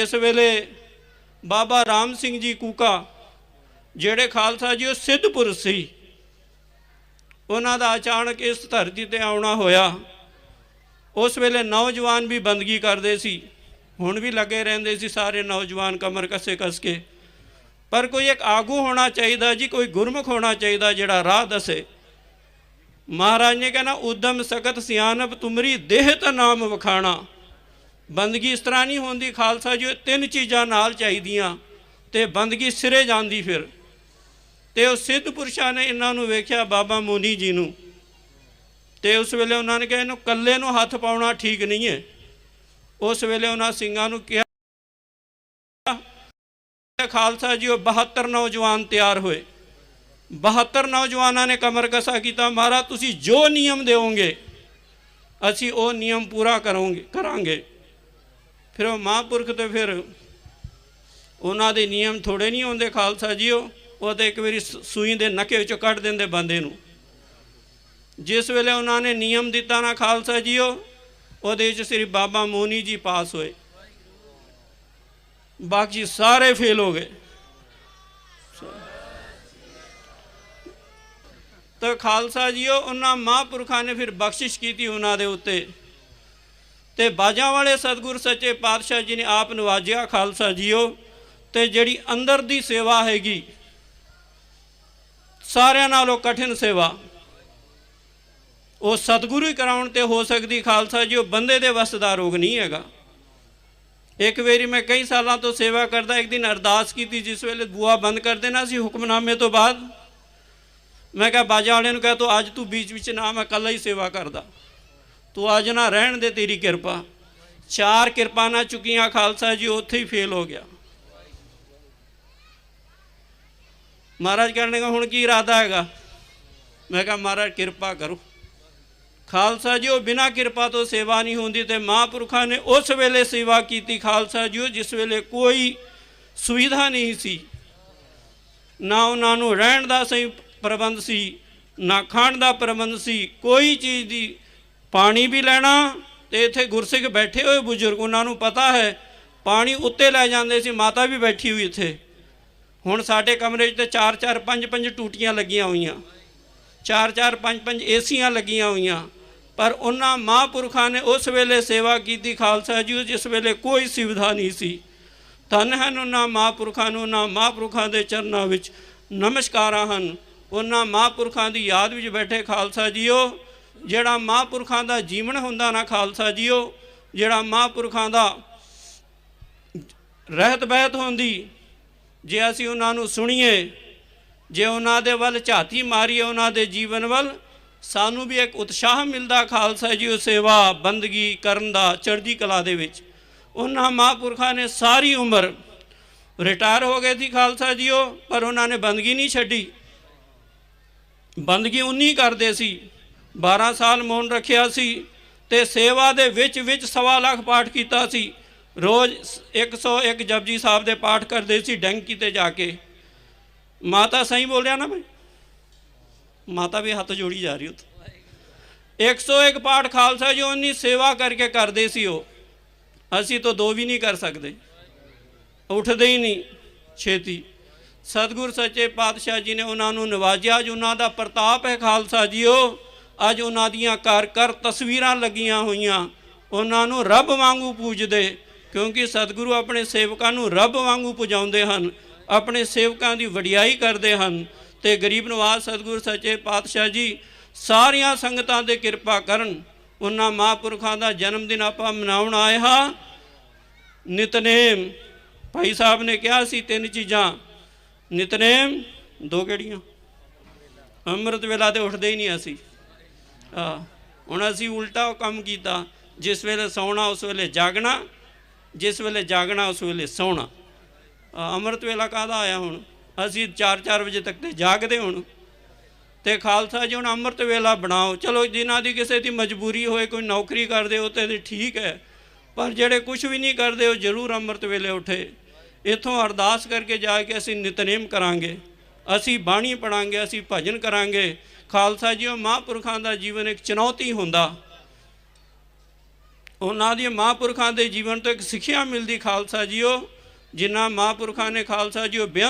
ਇਸ ਵੇਲੇ ਬਾਬਾ ਰਾਮ ਸਿੰਘ ਜੀ ਕੂਕਾ, ਜਿਹੜੇ ਖਾਲਸਾ ਜੀ, ਉਹ ਸਿੱਧਪੁਰ ਸੀ। ਉਹਨਾਂ ਦਾ ਅਚਾਨਕ ਇਸ ਧਰਤੀ ਤੇ ਆਉਣਾ ਹੋਇਆ। ਉਸ ਵੇਲੇ ਨੌਜਵਾਨ ਵੀ ਬੰਦਗੀ ਕਰਦੇ ਸੀ। ਹੁਣ ਵੀ ਲੱਗੇ ਰਹਿੰਦੇ ਸੀ ਸਾਰੇ ਨੌਜਵਾਨ ਕਮਰ ਕੱਸੇ ਕੱਸ ਕੇ। ਪਰ ਕੋਈ ਇੱਕ ਆਗੂ ਹੋਣਾ ਚਾਹੀਦਾ ਜੀ, ਕੋਈ ਗੁਰਮੁਖ ਹੋਣਾ ਚਾਹੀਦਾ ਜਿਹੜਾ ਰਾਹ ਦੱਸੇ। ਮਹਾਰਾਜ ਨੇ ਕਹਿਣਾ, ਉਦਮ ਸਖਤ ਸਿਆਨਪ ਤੁਮਰੀ ਦੇਹ ਤਾ ਨਾਮ ਵਖਾਣਾ। ਬੰਦਗੀ ਇਸ ਤਰ੍ਹਾਂ ਨਹੀਂ ਹੁੰਦੀ ਖਾਲਸਾ ਜੀ ਉਹ ਤਿੰਨ ਚੀਜ਼ਾਂ ਨਾਲ ਚਾਹੀਦੀਆਂ ਤੇ ਬੰਦਗੀ ਸਿਰੇ ਜਾਂਦੀ ਫਿਰ। ਤੇ ਉਹ ਸਿੱਧ ਪੁਰਸ਼ਾਂ ਨੇ ਇਹਨਾਂ ਨੂੰ ਵੇਖਿਆ ਬਾਬਾ ਮੋਨੀ ਜੀ ਨੂੰ। ਤੇ ਉਸ ਵੇਲੇ ਉਹਨਾਂ ਨੇ ਕਿਹਾ, ਇਹਨੂੰ ਕੱਲੇ ਨੂੰ ਹੱਥ ਪਾਉਣਾ ਠੀਕ ਨਹੀਂ ਹੈ। ਉਸ ਵੇਲੇ ਉਹਨਾਂ ਸਿੰਘਾਂ ਨੂੰ ਕਿਹਾ ਖਾਲਸਾ ਜੀ, ਉਹ 72 ਨੌਜਵਾਨ ਤਿਆਰ ਹੋਏ। 72 ਨੌਜਵਾਨਾਂ ਨੇ ਕਮਰ ਕਸਾ ਕੀਤਾ, ਮਹਾਰਾਜ, ਤੁਸੀਂ ਜੋ ਨਿਯਮ ਦਿਓਗੇ, ਅਸੀਂ ਉਹ ਨਿਯਮ ਪੂਰਾ ਕਰੋਗੇ, ਕਰਾਂਗੇ। ਫਿਰ ਉਹ ਮਹਾਂਪੁਰਖ ਤੇ ਫਿਰ ਉਹਨਾਂ ਦੇ ਨਿਯਮ ਥੋੜੇ ਨਹੀਂ ਹੁੰਦੇ, ਖਾਲਸਾ ਜੀਓ। ਉਹ ਤੇ ਇੱਕ ਵਾਰੀ ਸੂਈ ਦੇ ਨਕੇ ਵਿੱਚੋਂ ਕੱਢ ਦਿੰਦੇ ਬੰਦੇ ਨੂੰ। ਜਿਸ ਵੇਲੇ ਉਹਨਾਂ ਨੇ ਨਿਯਮ ਦਿੱਤਾ ਨਾ ਖਾਲਸਾ ਜੀਓ, ਉਹਦੇ ਵਿੱਚ ਸ੍ਰੀ ਬਾਬਾ ਮੋਨੀ ਜੀ ਪਾਸ ਹੋਏ। ਬਾਕੀ ਸਾਰੇ ਫੇਲ ਹੋ ਗਏ। ਤਾਂ ਖਾਲਸਾ ਜੀਓ, ਉਹਨਾਂ ਮਹਾਂਪੁਰਖਾਂ ਨੇ ਫਿਰ ਬਖਸ਼ਿਸ਼ ਕੀਤੀ ਉਹਨਾਂ ਦੇ ਉੱਤੇ। ਤੇ ਬਾਜਾਂ ਵਾਲੇ ਸਤਿਗੁਰ ਸੱਚੇ ਪਾਤਸ਼ਾਹ ਜੀ ਨੇ ਆਪ ਨਵਾਜਿਆ ਖਾਲਸਾ ਜੀਓ ਤੇ ਜਿਹੜੀ ਅੰਦਰ ਦੀ ਸੇਵਾ ਹੈਗੀ, ਸਾਰਿਆਂ ਨਾਲੋਂ ਕਠਿਨ ਸੇਵਾ, ਉਹ ਸਤਿਗੁਰੂ ਹੀ ਕਰਾਉਣ ਤੇ ਹੋ ਸਕਦੀ ਖਾਲਸਾ ਜੀ ਉਹ ਬੰਦੇ ਦੇ ਵਸ ਦਾ ਰੋਗ ਨਹੀਂ ਹੈਗਾ। ਇੱਕ ਵਾਰੀ ਮੈਂ ਕਈ ਸਾਲਾਂ ਤੋਂ ਸੇਵਾ ਕਰਦਾ, ਇੱਕ ਦਿਨ ਅਰਦਾਸ ਕੀਤੀ, ਜਿਸ ਵੇਲੇ ਬੂਆ ਬੰਦ ਕਰ ਦੇਣਾ ਸੀ ਹੁਕਮਨਾਮੇ ਤੋਂ ਬਾਅਦ, ਮੈਂ ਕਿਹਾ ਬਾਜਾ ਵਾਲੇ ਨੂੰ ਕਿਹਾ ਤੂੰ ਅੱਜ ਤੂੰ ਬੀਚ ਵਿੱਚ ਨਾ, ਮੈਂ ਕੱਲਾ ਹੀ ਸੇਵਾ ਕਰਦਾ। ਤੂੰ ਅੱਜ ਨਾ ਰਹਿਣ ਦੇ ਤੇਰੀ ਕਿਰਪਾ। ਚਾਰ ਕਿਰਪਾ ਨਾ ਚੁੱਕੀਆਂ ਖਾਲਸਾ ਜੀ, ਉੱਥੇ ਹੀ ਫੇਲ ਹੋ ਗਿਆ। ਮਹਾਰਾਜ ਕਹਿਣ ਲੱਗਾ ਹੁਣ ਕੀ ਇਰਾਦਾ ਹੈਗਾ? ਮੈਂ ਕਿਹਾ, ਮਹਾਰਾਜ, ਕਿਰਪਾ ਕਰੋ। ਖਾਲਸਾ ਜੀ, ਉਹ ਬਿਨਾਂ ਕਿਰਪਾ ਤੋਂ ਸੇਵਾ ਨਹੀਂ ਹੁੰਦੀ ਤੇ ਮਹਾਂਪੁਰਖਾਂ ਨੇ ਉਸ ਵੇਲੇ ਸੇਵਾ ਕੀਤੀ ਖਾਲਸਾ ਜੀ, ਉਹ ਜਿਸ ਵੇਲੇ ਕੋਈ ਸੁਵਿਧਾ ਨਹੀਂ ਸੀ। ਨਾ ਉਹਨਾਂ ਨੂੰ ਰਹਿਣ ਦਾ ਸਹੀ ਪ੍ਰਬੰਧ ਸੀ, ਨਾ ਖਾਣ ਦਾ ਪ੍ਰਬੰਧ ਸੀ, ਕੋਈ ਚੀਜ਼ ਦੀ ਪਾਣੀ ਵੀ ਲੈਣਾ ਤੇ ਇੱਥੇ ਗੁਰਸਿੱਖ ਬੈਠੇ ਹੋਏ ਬਜ਼ੁਰਗ, ਉਹਨਾਂ ਨੂੰ ਪਤਾ ਹੈ, ਪਾਣੀ ਉੱਤੇ ਲੈ ਜਾਂਦੇ ਸੀ, ਮਾਤਾ ਵੀ ਬੈਠੀ ਹੋਈ ਇੱਥੇ। ਹੁਣ ਸਾਡੇ ਕਮਰੇ 'ਚ ਤੇ 4 4 5 5 ਟੂਟੀਆਂ ਲੱਗੀਆਂ ਹੋਈਆਂ। 4 4 5 5 ਏਸੀਆਂ ਲੱਗੀਆਂ ਹੋਈਆਂ। ਪਰ ਉਹਨਾਂ ਮਹਾਂਪੁਰਖਾਂ ਨੇ ਉਸ ਵੇਲੇ ਸੇਵਾ ਕੀਤੀ, ਖਾਲਸਾ ਜੀ ਜਿਸ ਵੇਲੇ ਕੋਈ ਸੁਵਿਧਾ ਨਹੀਂ ਸੀ। ਧੰਨ ਹਨ ਉਹਨਾਂ ਮਹਾਂਪੁਰਖਾਂ ਨੂੰ, ਉਹਨਾਂ ਮਹਾਂਪੁਰਖਾਂ ਦੇ ਚਰਨਾਂ ਵਿੱਚ ਨਮਸਕਾਰਾਂ ਹਨ। ਉਹਨਾਂ ਮਹਾਂਪੁਰਖਾਂ ਦੀ ਯਾਦ ਵਿੱਚ ਬੈਠੇ ਖਾਲਸਾ ਜੀਓ ਜਿਹੜਾ ਮਹਾਂਪੁਰਖਾਂ ਦਾ ਜੀਵਨ ਹੁੰਦਾ ਨਾ ਖਾਲਸਾ ਜੀਓ, ਜਿਹੜਾ ਮਹਾਂਪੁਰਖਾਂ ਦਾ ਰਹਿਤ ਬਹਿਤ ਹੁੰਦੀ, ਜੇ ਅਸੀਂ ਉਹਨਾਂ ਨੂੰ ਸੁਣੀਏ, ਜੇ ਉਹਨਾਂ ਦੇ ਵੱਲ ਝਾਤੀ ਮਾਰੀਏ ਉਹਨਾਂ ਦੇ ਜੀਵਨ ਵੱਲ, ਸਾਨੂੰ ਵੀ ਇੱਕ ਉਤਸ਼ਾਹ ਮਿਲਦਾ ਖਾਲਸਾ ਜੀ ਉਹ ਸੇਵਾ ਬੰਦਗੀ ਕਰਨ ਦਾ ਚੜ੍ਹਦੀ ਕਲਾ ਦੇ ਵਿੱਚ। ਉਹਨਾਂ ਮਹਾਂਪੁਰਖਾਂ ਨੇ ਸਾਰੀ ਉਮਰ ਰਿਟਾਇਰ ਹੋ ਗਏ ਸੀ ਖਾਲਸਾ ਜੀ ਉਹ ਪਰ ਉਹਨਾਂ ਨੇ ਬੰਦਗੀ ਨਹੀਂ ਛੱਡੀ। ਬੰਦਗੀ ਉਨੀ ਕਰਦੇ ਸੀ। 12 ਸਾਲ ਮੌਨ ਰੱਖਿਆ ਸੀ ਤੇ ਸੇਵਾ ਦੇ ਵਿੱਚ ਵਿੱਚ ਸਵਾ ਲੱਖ ਪਾਠ ਕੀਤਾ ਸੀ। ਰੋਜ਼ 101 ਜਪਜੀ ਸਾਹਿਬ ਦੇ ਪਾਠ ਕਰਦੇ ਸੀ ਡੈਂਕੀ ਤੇ ਜਾ ਕੇ। ਮਾਤਾ ਸਹੀ ਬੋਲ ਰਿਹਾ ਨਾ ਮੈਂ ਮਾਤਾ ਵੀ ਹੱਥ ਜੋੜੀ ਜਾ ਰਹੀ ਉੱਥੇ। 101 ਪਾਠ ਖਾਲਸਾ ਜੀ ਉਹਨੀ ਸੇਵਾ ਕਰਕੇ ਕਰਦੇ ਸੀ ਉਹ। ਅਸੀਂ ਤਾਂ ਦੋ ਵੀ ਨਹੀਂ ਕਰ ਸਕਦੇ। ਉੱਠਦੇ ਹੀ ਨਹੀਂ ਛੇਤੀ। ਸਤਿਗੁਰ ਸੱਚੇ ਪਾਤਸ਼ਾਹ ਜੀ ਨੇ ਉਹਨਾਂ ਨੂੰ ਨਵਾਜਿਆ। ਜੀ ਉਹਨਾਂ ਦਾ ਪ੍ਰਤਾਪ ਹੈ ਖਾਲਸਾ ਜੀਓ। ਅੱਜ ਉਹਨਾਂ ਦੀਆਂ ਘਰ ਘਰ ਤਸਵੀਰਾਂ ਲੱਗੀਆਂ ਹੋਈਆਂ। ਉਹਨਾਂ ਨੂੰ ਰੱਬ ਵਾਂਗੂ ਪੂਜਦੇ, ਕਿਉਂਕਿ ਸਤਿਗੁਰੂ ਆਪਣੇ ਸੇਵਕਾਂ ਨੂੰ ਰੱਬ ਵਾਂਗੂ ਪੁਜਾਉਂਦੇ ਹਨ, ਆਪਣੇ ਸੇਵਕਾਂ ਦੀ ਵਡਿਆਈ ਕਰਦੇ ਹਨ। ਤੇ ਗਰੀਬ ਨਵਾਜ਼ ਸਤਿਗੁਰ ਸੱਚੇ ਪਾਤਸ਼ਾਹ ਜੀ, ਸਾਰੀਆਂ ਸੰਗਤਾਂ 'ਤੇ ਕਿਰਪਾ ਕਰਨ, ਉਹਨਾਂ ਮਹਾਂਪੁਰਖਾਂ ਦਾ ਜਨਮ ਦਿਨ ਆਪਾਂ ਮਨਾਉਣ ਆਏ ਹਾਂ। ਨਿਤਨੇਮ, ਭਾਈ ਸਾਹਿਬ ਨੇ ਕਿਹਾ ਸੀ ਤਿੰਨ ਚੀਜ਼ਾਂ। ਨਿਤਨੇਮ, ਦੋ ਕਿਹੜੀਆਂ? ਅੰਮ੍ਰਿਤ ਵੇਲਾ ਤੇ ਉੱਠਦੇ ਹੀ ਨਹੀਂ ਅਸੀਂ। ਹੁਣ ਅਸੀਂ ਉਲਟਾ ਕੰਮ ਕੀਤਾ। ਜਿਸ ਵੇਲੇ ਸੌਣਾ, ਉਸ ਵੇਲੇ ਜਾਗਣਾ। ਜਿਸ ਵੇਲੇ ਜਾਗਣਾ, ਉਸ ਵੇਲੇ ਸੌਣਾ। ਅੰਮ੍ਰਿਤ ਵੇਲਾ ਕਾਹਦਾ ਆਇਆ ਹੁਣ? ਅਸੀਂ 4-4 ਵਜੇ ਤੱਕ ਤੇ ਜਾਗਦੇ ਹੁਣ। ਤੇ ਖਾਲਸਾ ਜੀ, ਹੁਣ ਅੰਮ੍ਰਿਤ ਵੇਲਾ ਬਣਾਓ। ਚਲੋ, ਜਿਨ੍ਹਾਂ ਦੀ ਕਿਸੇ ਦੀ ਮਜਬੂਰੀ ਹੋਏ, ਕੋਈ ਨੌਕਰੀ ਕਰਦੇ ਹੋ ਤੇ ਠੀਕ ਹੈ। ਪਰ ਜਿਹੜੇ ਕੁਝ ਵੀ ਨਹੀਂ ਕਰਦੇ, ਉਹ ਜ਼ਰੂਰ ਅੰਮ੍ਰਿਤ ਵੇਲੇ ਉਠੇ। ਇਥੋਂ ਅਰਦਾਸ ਕਰਕੇ ਜਾ ਕੇ ਅਸੀਂ ਨਿਤਨੇਮ ਕਰਾਂਗੇ। ਅਸੀਂ ਬਾਣੀ ਪੜਾਂਗੇ, ਅਸੀਂ ਭਜਨ ਕਰਾਂਗੇ। ਖਾਲਸਾ ਜੀ, ਉਹ ਮਹਾਂਪੁਰਖਾਂ ਦਾ ਜੀਵਨ ਇੱਕ ਚੁਣੌਤੀ ਹੁੰਦਾ। ਉਹਨਾਂ ਦੀ ਮਹਾਂਪੁਰਖਾਂ ਦੇ ਜੀਵਨ ਤੋਂ ਇੱਕ ਸਿੱਖਿਆ ਮਿਲਦੀ ਖਾਲਸਾ ਜੀਓ ਜਿਨ੍ਹਾਂ ਮਹਾਂਪੁਰਖਾਂ ਨੇ ਖਾਲਸਾ ਜੀਓ ਬੇਅੰਤ